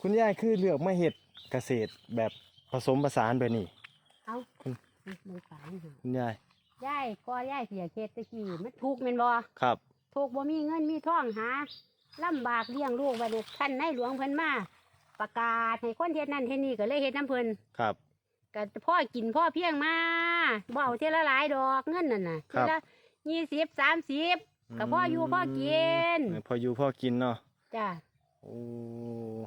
คุณยายคือเลือกมาเฮ็ดเกษตรแบบผสมผสานแบบนี้ เอาคุณมือฝานหาคุณยายยายก็ยายเสียเขตตะกี้มันถูกแม่นบ่ครับถูกบ่มีเงินมีทองหาลำบากเลี้ยงลูกไว้เนี่ยท่านในหลวงเพิ่นมาประกาศให้คนเฮ็ดนั่นเฮ็ดนี่ก็เลยเฮ็ดน้ำเพิ่นครับก็พ่อกินพ่อเพียงมาบ่เอาเท่าละหลายดอกเงินนั่นน่ะครัเท่าบละยี่สิบสามสิบก็พ่ออยู่พ่อกินอืมพออยู่พอกินเนาะจ้ะโอ้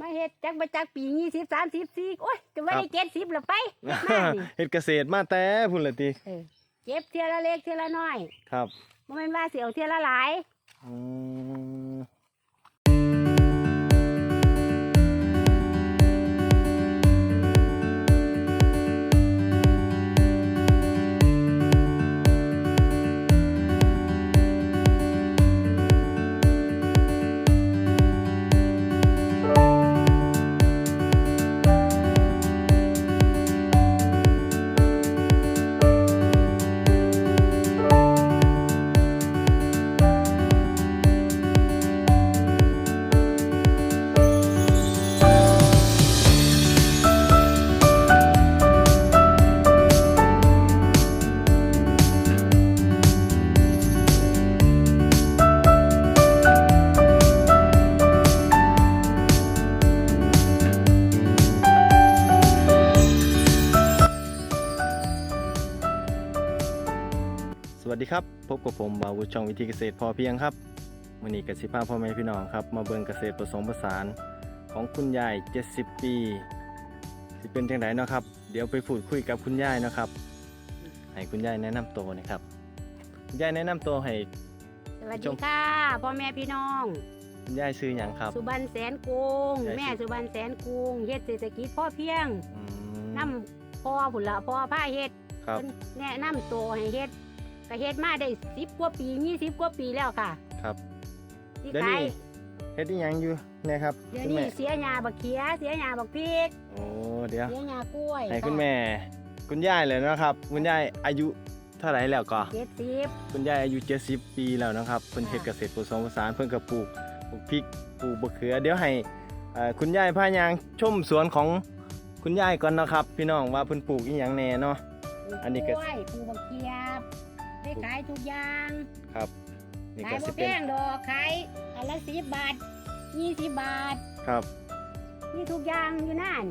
มาเฮ็ดจักบ่จักปียี่สิบสามสิบสี่โอ้ยจะไม่ครัได้บเจ็ดสิบละไปมานี่เฮ็ดเกษตรมาแต่พุ่นละติเออเก็บเท่าละเล็กเท่าละน้อย ครับบ่แม่นว่าสิเอาเท่าละหลาย พบกับผมบาวุฒิช่องวิธีเกษตรพอเพียงครับมื้อนี้กสิพาพ่อแม่พี่น้องครับ มาเบิ่งเกษตรผสมผสานของคุณยาย 70 ปีสิเป็นจังไดเนาะครับ เดี๋ยวไปพูดคุยกับคุณยายเนาะครับ ให้คุณยายแนะนำตัวหนะครับคุณยายแนะนำตัวให้ สวัสชดีมค่ะพ่อแม่พี่น้อง คุณยายซื้อหยังครับ สุบันแสนกุงยายแม่สุสุบันแสนกุงเฮ็ดเศรษฐกิจพ่อเพียงอืมนำพ่อผุนละพ่อผ้าเฮ็ดครับ เพิ่นแนะนำตัวให้เฮ็ด ก็เฮ็ดมาได้สิบกว่าปียี่สิบกว่าปีแล้วค่ะครับที่เดี๋ยวขานี้ยเฮ็ดอีหยังอยู่เนะครับเดี๋ยวคุณนี้แม่เสียหญ้าบักเขียเสียหญ้าบักพริกโอ้เดี๋ยวเสียหญ้ากล้วยให้คุณแม่ คุณยายเลยเนาะครับ คุณยายอายุเท่าไหร่แล้วก็ เจ็ดสิบ คุณยายอายุ 70 ปีแล้วนะครับเพิ่นเฮ็ดค่ะ เกษตรผสมผสานเพิ่นก็ปลูกปลูกพริกปลูกบะเขือ เดี๋ยวให้เอ่อคุณยายพายางชมสวนของคุณยายก่อนเนาะครับ พี่น้องว่าเพิ่นปลูกอีหยังแน่เนาะ ปลูกอันนี้ก็ กล้วยปลูกบักเขียบ ได้ขายทุกอย่างครับนี่ขายก็บ่สิแพเป็นงดอกขายอันละสิบบาทยี่สิบบาทครับ มีทุกอย่างอยู่นั่น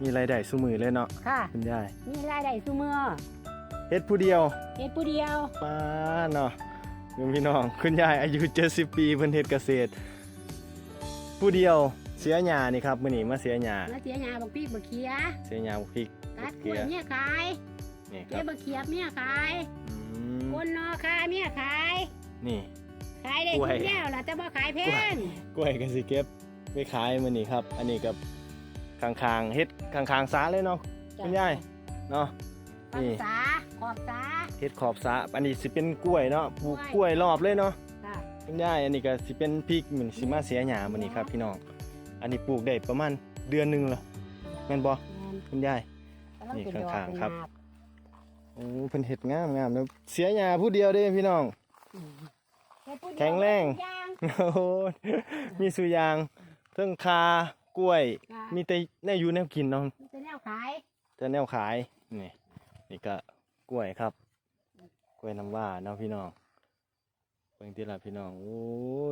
มีรายได้ซุมือเลยเนาะค่ะ คุณยายมีรายได้ซุมือเฮ็ดผู้เดียวเฮ็ดผู้เดียวป้าเนาะเดี๋ยวพี่น้องคุณยายอายุ70ปีเพิ่นเฮ็ดเกษตร ผู้เดียวเสียหญ้านี่ครับมื้อนี้มาเสียหญ้าแล้วเสียหญ้าบักพริกบักเขียเสียหญ้าพริกตัดกเขืล้วยอเมียขายนี่คเก็รับบบักเขียบเมียขายอืม คนนอคาเมียขาย นี่ ขายได้กล้ทุวยกแนวล่ะแต่บ่ขายแพงกล้วยก็สิเก็บไปขายมื้อนี้ครับ อันนี้กับข้างๆเฮ็ดข้างๆสาเลยเนาะคุณยายเนาะปักนี่ษาขอบษา เฮ็ดขอบสระอันนี้สิเป็นกล้วยเนาะปลูกกกล้ล้ววยยรอบเลยเนาะค่ะ คุณยายอันนี้ก็สิเป็นพริกเหมือนสิมาเสียหญ้ามื้อนี้ครับ พี่น้องอันนี้ปลูกได้ประมาณเดือนหนึงแล้วแม่นบ่แม่นคุณยาย กำลังนี่เป็นดอกข้างๆเป็นครับหนาบโอ้เพิ่นเฮ็ดงามงามแล้วเสียหญ้าผู้เดียวเด้พี่น้องอืมเฮ็ดผู้เดียวแข็งแรงทุกอย่างโอ้โหมีสุยางเทิงคากล้วยค่ะมีแต่แนวอยู่แนวกินเนาะมีแต่แนวขายแต่แนวขายนี่นี่ก็กล้วยครับ กล้วยน้ำว้าเนาะพี่น้องเบิ่งทีละพี่น้องโอ้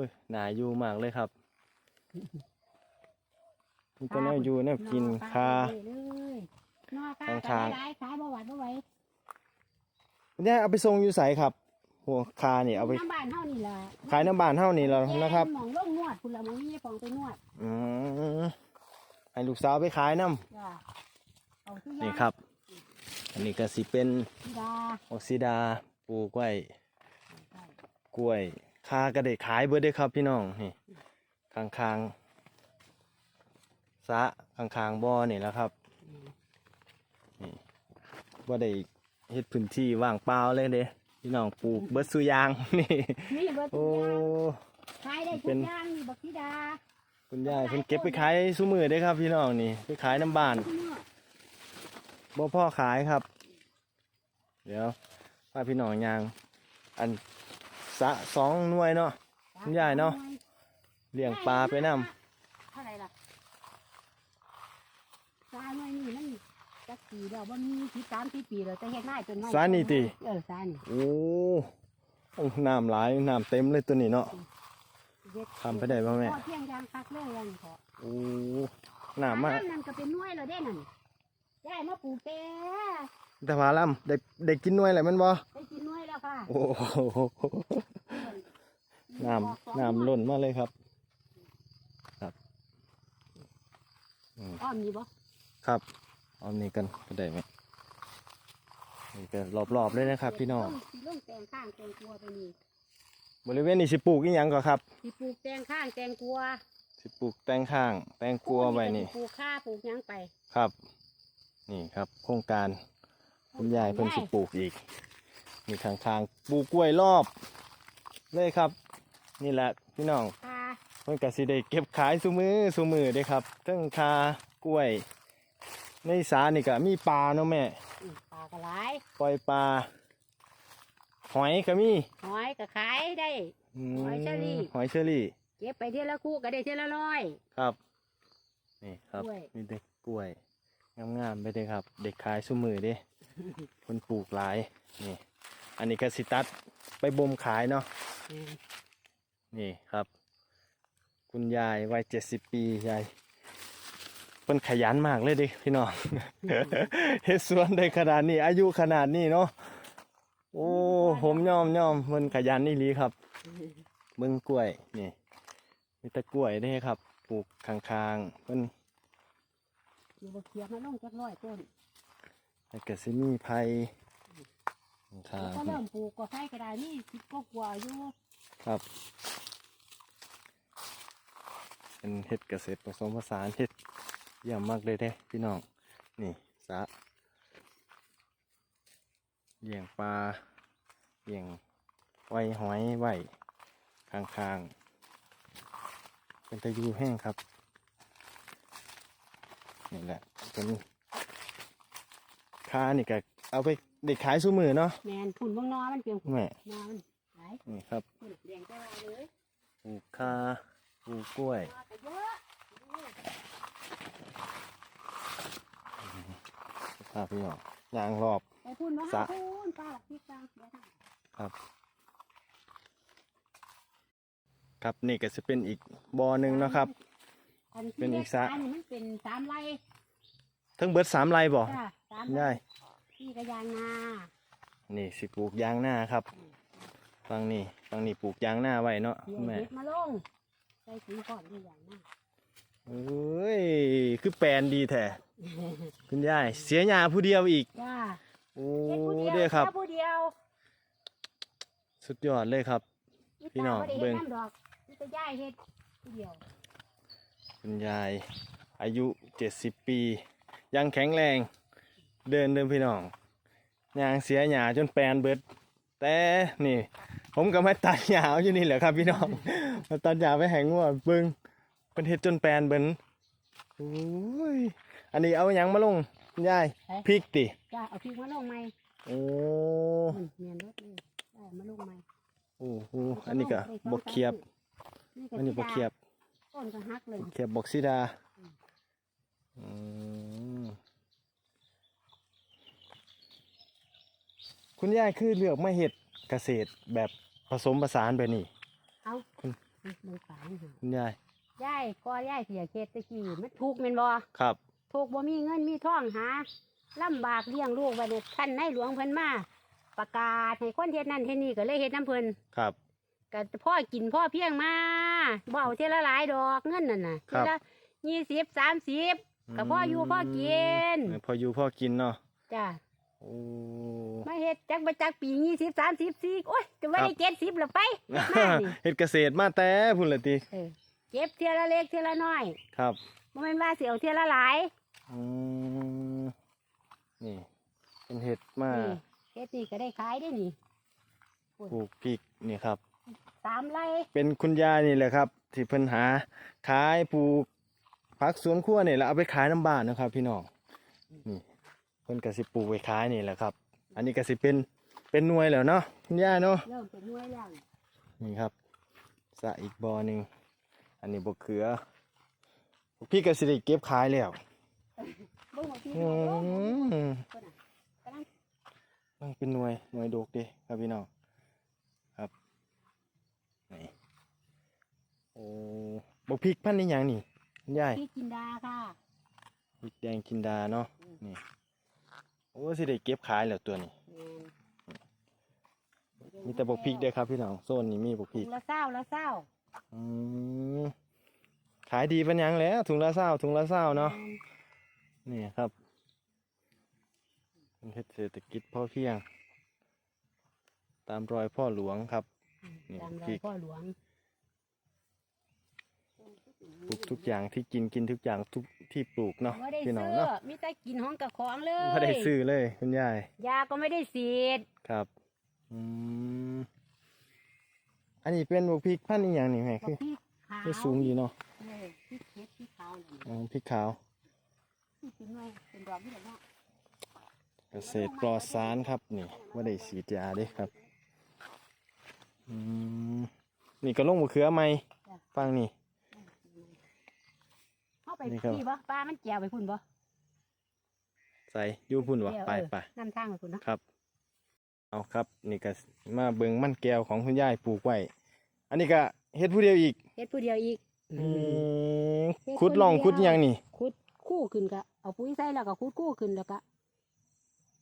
ยน่าอยู่มากเลยครับมีแต่แนวอยู่แนวกินนอคาไปเลยนอคาข้าง ขายๆขายบ่หวานบ่ไหว คุณยายเอาไปส่งอยู่ไสครับหัวคานี่เอาไปน้ำบ้านเฮานี่ล่ะขายน้ำบานเท่านี้แล้วนะครับหมองลงนวดคุณละหมองนี่ฟองไปนวดอืมให้ลูกสาวไปขายน้จ้ะเอาทุกอำย่างนี่ครับ อันนี้ก็สิเป็นธิดาออกซิดาปลูกไว้ กล้วยคาก็ได้ขายเบิดเด้อครับพี่น้องนี่ข้างคางๆสระข้างคางๆบ่อนี่แหล้วครับนี่บ่ได้ เฮ็ดพื้นที่ว่างเปล่าเลยเด้พี่น้องปลูกเบิดสุอยางนี่นี่เบิดทุโอ้กอย่างขายได้เป็ทุนกอย่างนี่บักธิดาคุณยายเพิ่นเก็บไปขายซุมือเด้อครับ พี่น้องนี่ไปขายน้ำบ้านทุกมื้อบ่พ่อขายครับ เดี๋ยวพาพี่น้องยาง อันสะสองหน่วยเนาะ คุณยายเนาะ เลี้ยงปลาไปนำ เท่าไหร่ล่ะ ปีแล้วว่ามีสิบสามสิบปีแล้วแต่เฮ็ดหน้าจนไม่สานี่ติ เออสานี่โอ้โอ้น้ำหลายน้ำเต็มเลยตัวนี้เนาะ เฮ็ดทำไปได้บ่แม่ พอเพียงยางคักเลยยังขอโอ้น้ำมากอันนั่นก็เป็นหน่วยแล้วเด้นั่นยายมาปลูกแต่แต่พาล่ำได้ได้กินหน่วยอะไรมันบ่ได้กินหน่วยแล้วค่ะโอ้โหน้ำน้ำล้นมาเลยครับครับอืมอ้อมมีบ่ครับ เอานี่กันก็ได้ไหมนี่ก็รอบๆเลยนะครับ พี่น้องสิลงแตงข้างแตงกลัวไปนี่บริเวณนี้สิปลูกอีหยังก็ครับสิปลูกแตงข้างแตงกลัวสิปลูกแตงข้าง แตงกลัวไว้นี่ปลูกข้าปลูกหยังไปครับ นี่ครับ โครงการคุณยายเพิ่นสิปลูกอีกนี่ข้างๆปลูกกล้วยรอบ เลยครับ นี่แหละพี่น้องค่ะเพิ่นก็สิได้เก็บขายซุมือซุมือเด้ครับเทั้งคากล้วย ในสานี่ก็มีปลาเนาะแม่ อืมปลากระไรปล่อยปลา หอยก็มีหอยก็ขายได้มหอยเชอรี่ หอยเชอรี่ เก็บไปเท่าละคู่ก็ได้เท่าละร้อย ครับ นี่ครับ กล้วย มีเด็กกล้วย งามๆไปเลยครับ เด็กขายซุมือเด้ คนปลูกหลาย นี่ อันนี้ก็สิตัดไปบ่มขายเนาะอืมนี่ครับ คุณยายวัยเจ็ดสิบปียาย เพิ่นขยันมากเลยเดิพี่น้องเฮ็ดสวนได้ขนาดนี้อายุขนาดนี้เนาะโอ้ผมยอมยอมเพิ่นขยันนี่ลีครับเบิ่งกล้วยนี่มีแต่กล้วยเด้ครับปลูกข้างๆเพิ่นอยู่บ่เขียบมาลงจักร้อยต้นแล้วก็สิมีไผ่ข้าแล้วงก็เริ่มปลูกก็ไฟกระดาษนี่สิบกว่าๆอยู่ๆครับเป็นเฮ็ดเกษตรผสมผสานเฮ็ด เยี่ยมมากเลยเด้พี่น้อง นี่สระเลี้ยงปลาเลี้ยงไว้หอยไว้ข้างๆเป็นตะยูแห้งครับ นี่แหละเป็นค้านี่ก็เอาไปเด็กขายสู้มือเนาะแมนพุ่นเบางนอมันเปลี่ยนแม่นอมันหลายนี่ครับพุ่นแดงแต่ว่าเลยปลูกคาปลูกกล้วย นอแต่เยอะพาพี่น้องยางรอบ ไปพุ่นมาสะหาพุ่นป้าหลักพี่กลางเดี๋ยวทำครับ ครับนี่ก็จะเป็นอีกบ่อหนึ่งเนาะครับ อันที่เป็นอีกสระเล็นี่มันเป็นสามไร่ทั้งเบิดสามไรบ่จ้ะสามได้ไร่ที่กระยางนานี่สิปลูกยางหน้าครับฟังนี่ฟังนี่ปลูกยางหน้าไว้เนาะเดี๋ยวแม่เด็ดมาลงใส่สีก่อนที่อย่างนาเอ้ยคือแปลนดีแท้ คุณยายเสียหยาผู้เดียวอีกจ้าโอ้เฮ็ดผู้เดียวเด้อครับเฮ็ดผู้เดียวสุดยอดเลยครับ พี่น้องตาบ่ได้เบิ่เฮ็ดงน้ำดอกมีแต่ย่ายเฮ็ดผู้เดียวคุณยายอายุเจ็ดสิบปี ยังแข็งแรง เดินเดินพี่น้องยางเสียหยาจนแปลนเบิด แต่นี่ ผมก็มาตัดหยาอยู่นี่แหละครับพี่น้อง มาตัดหยาไปแหงงัวเบิงเป็นเห็ดจนแปลนเบินโอ้ย อันนี้เอาหยังมาลงคุณยายพริกติจ้าเอาพริกมาลงไหมโอ้อืมเมียนรถเลยได้มาลงไหมโอ้โหอันนี้ก็บกเขียบ อันนี้บกเขียบต้นก็หักเลย เขียบบกซิดาอืมคุณยายคือเลือกมาเห็ดเกษตรแบบผสมผสานแบบนี้เอาคุณมึงฝางหาคุณยายย่ายก็ย่ายเสียเขตตะกี้มันถูกแม่นบ่ครับ ถูกบ่มีเงินมีทองหาลำบากเลี้ยงลูกไว้เนี่ยท่านในหลวงเพิ่นมาประกาศให้คนเฮ็ดนั่นเฮ็ดนี่ก็เลยเฮ็ดน้ำเพิ่นครับ ก็พ่อกินพ่อเพียงมาบ่เอาเท่าละหลายดอกเงินนั่นน่ะครัเท่าบละยี่สิบสามสิบก็พ่ออยู่พ่อกินอืมพออยู่พ่อกินเนาะจ้ะโอ้มาเฮ็ดจักบ่จักปียี่สิบสามสิบสี่โอ้ยจะว่าครับได้เจ็ดสิบแล้วไปมานี่เฮ็ดเกษตรมาแต่พุ่นละติเออเก็บเท่าละเล็กเท่าละน้อย ครับบ่แม่นว่าสิเอาเท่าละหลาย อืมนี่ เป็นเห็ดมานี่เฮ็ดนี่ก็ได้ขายได้นี่ปลูกพริกนี่ครับ สามไร่เป็นคุณยายนี่แหละครับ ที่เพิ่นหาขายปลูกผักสวนครัวนี่แหละเอาไปขายน้ำบ้านนะครับ พี่น้องนี่เพิ่นก็สิปลูกไว้ขายนี่แหละครับ อันนี้ก็สิเป็นเป็นหน่วยแล้วเนาะคุณยายเนาะเริ่มเป็นหน่วยแล้วนี่ครับสระอีกบ่อหนึ่งอันนี้บกเขือพี่ก็สิได้เก็บขายแล้วเบิ่งว่าพี่อืมคนน่ะกำลังมันเป็นหน่วยหน่วยดกเด้ครับพี่น้องครับนี่โอ้บกพริกพันธุ์นี่ยังนี่คุณยายพี่จินดาค่ะพริกแดงจินดาเนาะนี่โอ้สิได้เก็บขายแล้วตัวนี้มีแต่บกพริกเด้อครับพี่น้องโซนนี้มีบกพริถุกงละเศร้าละเศร้าอืมขายดีเป็นหยังแล้วถุงละเศร้าถุงละเศร้าเนาะ นี่ครับเป็นเฮ็ดเศรษฐกิจพอเพียง ตามรอยพ่อหลวงครับนี่ตามรพริอยกพ่อหลวงปลูกทุกอย่างที่กินกินทุกอย่างทุกที่ปลูกเนาะไม่ได้พี่น้องซื้อเนาะมีแต่กินห้องกับของเลยไม่ได้ซื้อเลยคุณยายยาก็ไม่ได้สีดครับอืมอันนี้เป็นบกพริกพันธุ์อีหยังนี่แม่กับคือพี่ขาวคือสูงดีเนาะเออพี่เค็ดพี่ขาวเลยอ๋อพริกขาว พี่กินไว้เป็นดอกที่ไหนเนาะเกษตรปลอดสารครับนี่ว่าได้สีดยาเด้ครับอืมนี่ก็ลงมะเขือไหมฟังนี่เข้าไปนี่ครับพี่บ่ปลามันแจวไปพุ่นบ่ใส่อยูพุ่นวะแจวไปเออไปนำทางไปพุ่นเนาะครับ เอาครับนี่ก็มาเบิงมันแก้วของคุณยายปลูกไว้อันนี้ก็เฮ็ดผู้เดียวอีกเฮ็ดผู้เดียวอีกอืมเฮ็ดขุดคนลองเดียวขุดหยังนี่ขุดคู่ขึ้นก็ เอาปุ๋ยใส่แล้วก็ขุดคู่ขึ้นแล้วก็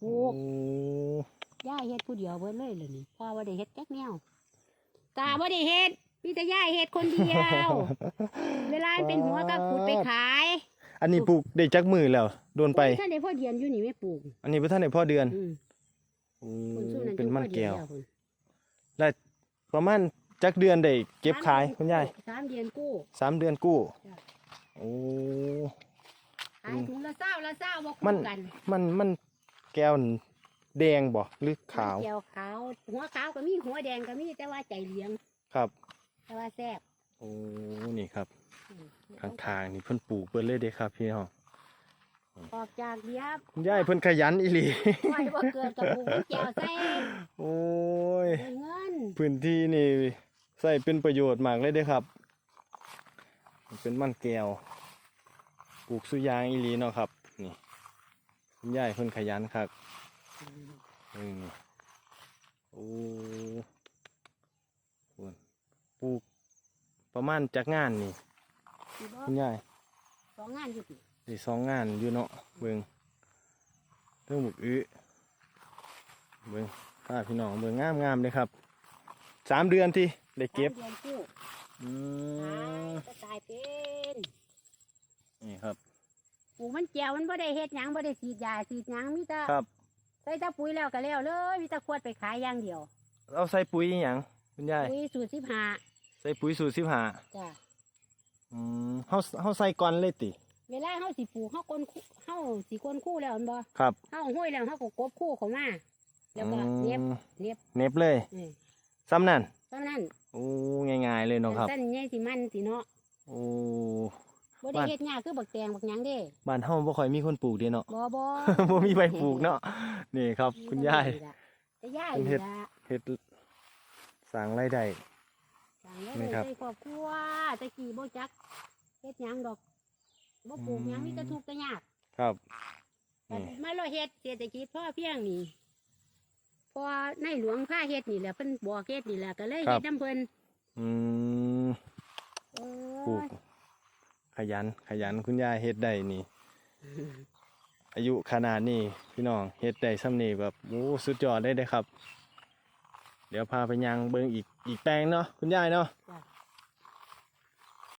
ปลูกโอ้ย่าเฮ็ดผู้เดียวเบิดเลยเลยนี่พ่อว่าได้เฮ็ดจักแนวตาว่าได้เฮ็ดมีแต่ย่าเฮ็ดคนเดียว เวลามันเป็นหัวก็ขุดไปขาย อันนี้ปลูกได้จักมือแล้วโดนไปท่านได้พ่อเดียนอยู่นี่ไม่ปลูก อันนี้เพื่ท่านในพ่อเดือนอืมโอ้คนสู้นั้นเป็นมันแก้วจังพ่อเดียนแล้วประมาณจักเดือนได้เก็บขายคุณยายสามเดือนกู้สามเดือนกู้จ้ะโอ้ขายถุงละ เศร้าละเศร้าบ่มัคู่นกันมันมันแก้วนี่แดงบ่หรือขาวมันแก้วขาว หัวขาวก็มีหัวแดงก็มีแต่ว่าใจเหลียง ครับแต่ว่าแซ่บโอ้นี่ครับอืมข้างทางนี่เพิ่นปลูกเบิ่เลยเด้ครับพี่น้องออกจากเดียบคุณยายเพิ่นขยันอีหลี ปล่อยบ่เกิดกับปลูกมันแก้วใส่โอ้ย ได้เงิน พื้นที่นี่ใส่เป็นประโยชน์มากเลยเด้ครับ เป็นมันแก้ว ปลูกสุยางอีหลีเนาะครับ นี่คุณยายเพิ่นขยันครับนี่นี่โอ้โหปลูกประมาณจักงานนี่สิบ่คุณยายสองงานอยู่ติได้สองงานอยู่เนาะเบิ่งเรื่องบุกอื้อเบิ่งพาพี่น้องเบิ่งงามงามๆเลยครับสามเดือนที่ได้เก็บสามเดือนกู้อืตายมก็ตายเป็น นี่ครับปลูกมันแก้วมันบ่ได้เฮ็ดหยังบ่ได้ฉีดยาฉีดหยังมีแต่ครับ ใส่แตะปุ๋ยแล้วก็แล้วเลยมีแต่ขวดไปขายอย่างเดียวเอาใส่ปุ๋ยอหย่างคุณยายปุ๋ยสูตรสิบห้าใส่ปุ๋ยสูตรสิบห้าจ้ะอืมเฮาเฮาใส่ก่อนเลยติ เวลาเฮาสิปลูกเฮาก้นคู่เฮาสิก้นคู่แล้วแม่นบ่ครับเฮาห้อยแล้วเฮาก็กบคู่เข้ามาแล้วก็อืมเน็บเน็บเน็บเลยเออซ้ำนั่นเท่านั้นโอ้ง่ายๆเลยเนาะครับ สั้นใหญ่สิมันสิเนาะโอ้ บ่ได้บ้าน เฮ็ดหญ้าคือบักแตงบักหยังเด้บ้านเฮาบ่ค่อยมีคนปลูกเด้เนาะ บ่บ่ บ่มีใบปลูกเนาะนี่ครับ คุณยาย แต่ยายเป็นเฮ็นี่ดล่ะเฮ็ดสร้างรายได้ สั่งแล้วนี่เลยครับใส่ครอบครัวแตะกี้บ่จักเฮ็ดหยังดอกบ่ปลูกหยังอืมมีแต่ทุกข์แต่ยากครับแต่นี่ มาเราเฮ็ดเศรษฐกิจพ่อเพียงนี่พอในหลวงพาเฮ็ดนี่แหละเพิ่นบอกเฮ็ดนี่แหละก็เลยครัเฮ็บดน้ำเพิ่นอืมโอ้ปลูกย ขยัน ขยันคุณยายเฮ็ดได้นี่ อายุขนาดนี้พี่น้องเฮ็ดได้ซ้ำนี่แบบโอ้สุดยอดได้เลยครับ เดี๋ยวพาไปยังเบิ่งอีกอีกแปลงเนาะคุณยายเนาะจ้ะ